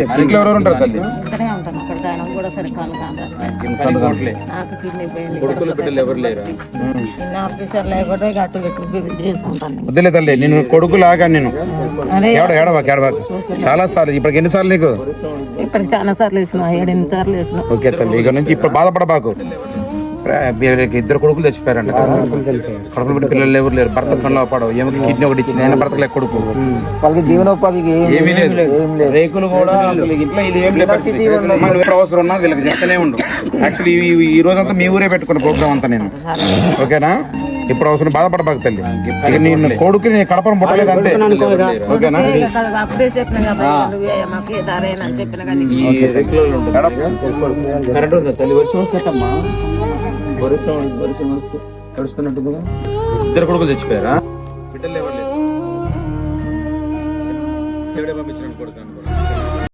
ఇంట్లో ఎవరెవరు ఉంటారు తల్లి? ఇక్కడే ఉంటాను అక్కడ ఆయన కూడా సరే కాలు కాదు నాకు కిడ్నీ పోయింది కొడుకులు బిడ్డలు ఎవరు లేరా? నిన్న ఆఫీసర్ లేకపోతే ఇక అటు ఇటు బిడ్డ చేసుకుంటాను. వద్దులే తల్లి నేను కొడుకు లాగా నేను. ఏడ ఏడవాకు ఏడవాకు చాలా సార్లు ఇప్పటికి ఎన్నిసార్లు నీకు? ఇప్పటికి చాలా సార్లు వేసిన ఏడెనిమిది సార్లు వేసిన. ఓకే తల్లి ఇక నుంచి ఇప్పుడు బాధపడబాకు. ఇద్దరు కొడుకులు తెచ్చిపోయారంట కడుపులు పెట్టి పిల్లలు ఎవరు లేరు. భర్త కళ్ళు పడవు. ఏమికి కిడ్నీ ఒకటి ఇచ్చింది. ఆయన భర్తకు లేక కొడుకు. వాళ్ళకి జీవనోపాధికి ఏమీ లేదు. రేకులు కూడా అసలు ఇంట్లో ఇది ఏం లేదు. అవసరం ఉన్నా వీళ్ళకి చెప్తానే ఉండు. యాక్చువల్లీ ఈ- ఈ రోజంతా మీ ఊరే పెట్టుకున్న ప్రోగ్రామ్ అంతా నేను. ఓకేనా? ఇప్పుడు అవసరం బాధపడబాకు తల్లి. ఇక నేను కొడుకు నీ కడపను పుట్టలేదు అంతే ఓకేనా కరెంట్ ఉందా తల్లి. వర్షం వర్షం వర్షం వస్తే నడుస్తున్నట్టు ఇద్దరు కొడుకులు తెచ్చిపోయారా? బిడ్డలు ఎవరు లేదు ఎవడే పంపించిన కొడుకు